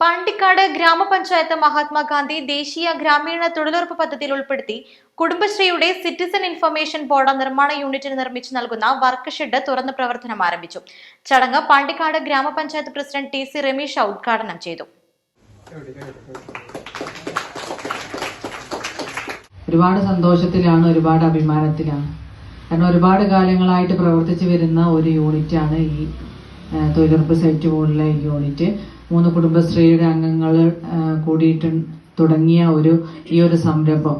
പാണ്ടിക്കാട് ഗ്രാമപഞ്ചായത്ത് മഹാത്മാഗാന്ധി ദേശീയ ഗ്രാമീണ തൊഴിലുറപ്പ് പദ്ധതിയിൽ ഉൾപ്പെടുത്തി കുടുംബശ്രീയുടെ സിറ്റിസൺ ഇൻഫർമേഷൻ ബോർഡ് നിർമ്മാണ യൂണിറ്റിന് നിർമ്മിച്ചു നൽകുന്ന വർക്ക് ഷെഡ് തുറന്ന് പ്രവർത്തനം ആരംഭിച്ചു. ചടങ്ങ് പാണ്ടിക്കാട് ഗ്രാമപഞ്ചായത്ത് പ്രസിഡന്റ് ടി സി രമേശ ഉദ്ഘാടനം ചെയ്തു. ഒരുപാട് സന്തോഷത്തിലാണ് ഒരുപാട് അഭിമാനത്തിലാണ്. കാരണം ഒരുപാട് കാലങ്ങളായിട്ട് പ്രവർത്തിച്ചു വരുന്ന ഒരു യൂണിറ്റാണ് ഈ തൊഴിലുറപ്പ് സൈറ്റ് പോലുള്ള യൂണിറ്റ്. മൂന്ന് കുടുംബശ്രീയുടെ അംഗങ്ങൾ കൂടിയിട്ട് തുടങ്ങിയ ഒരു ഈ ഒരു സംരംഭം.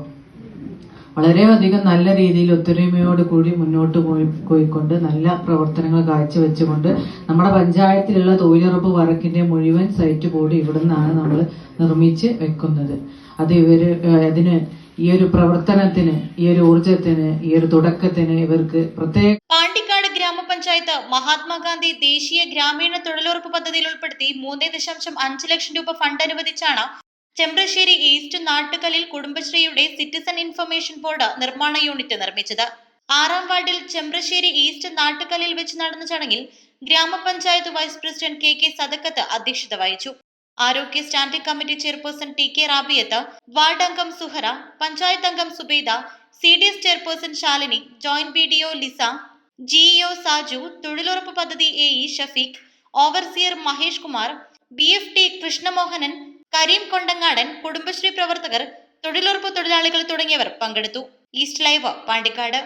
വളരെയധികം നല്ല രീതിയിൽ ഒത്തൊരുമയോട് കൂടി മുന്നോട്ട് പോയി പോയിക്കൊണ്ട് നല്ല പ്രവർത്തനങ്ങൾ കാഴ്ചവെച്ചുകൊണ്ട് നമ്മുടെ പഞ്ചായത്തിലുള്ള തൊഴിലുറപ്പ് വർക്കിന്റെ മുഴുവൻ സൈറ്റ് കൂടി ഇവിടുന്നാണ് നമ്മൾ നിർമ്മിച്ച് വെക്കുന്നത്. അത് ഇവർ അതിന് ഈ ഒരു പ്രവർത്തനത്തിന് ഈ ഒരു ഊർജത്തിന് ഈ ഒരു തുടക്കത്തിന് ഇവർക്ക് പ്രത്യേക പാണ്ടിക്കാട് ഗ്രാമപഞ്ചായത്ത് മഹാത്മാഗാന്ധി ദേശീയ ഗ്രാമീണ തൊഴിലുറപ്പ് പദ്ധതിയിൽ ഉൾപ്പെടുത്തി മൂന്ന് ദശാംശം അഞ്ച് ലക്ഷം രൂപ ഫണ്ട് അനുവദിച്ചാണ് ചെമ്പ്രശ്ശേരി ഈസ്റ്റ് നാട്ടുകലിൽ കുടുംബശ്രീയുടെ സിറ്റിസൺ ഇൻഫർമേഷൻ ബോർഡ് നിർമ്മാണ യൂണിറ്റ് നിർമ്മിച്ചത്. ആറാം വാർഡിൽ ചെമ്പ്രശ്ശേരി ഈസ്റ്റ് നാട്ടുകലിൽ വെച്ച് നടന്ന ചടങ്ങിൽ ഗ്രാമപഞ്ചായത്ത് vice president K K Sadakkath അധ്യക്ഷത വഹിച്ചു. ആരോഗ്യ standing committee chairperson T K Rabiyath ward അംഗം സുഹറ പഞ്ചായത്ത് അംഗം Subeda C D S chairperson Shalini joint B D O Lisa GEO Saju തൊഴിലുറപ്പ് പദ്ധതി A E Shafeeq overseer Mahesh Kumar B F T Krishnamohanan Karim Kondangadan Kudumbashree പ്രവർത്തകർ തൊഴിലുറപ്പ് തൊഴിലാളികൾ തുടങ്ങിയവർ പങ്കെടുത്തു. East Live Pandikkad.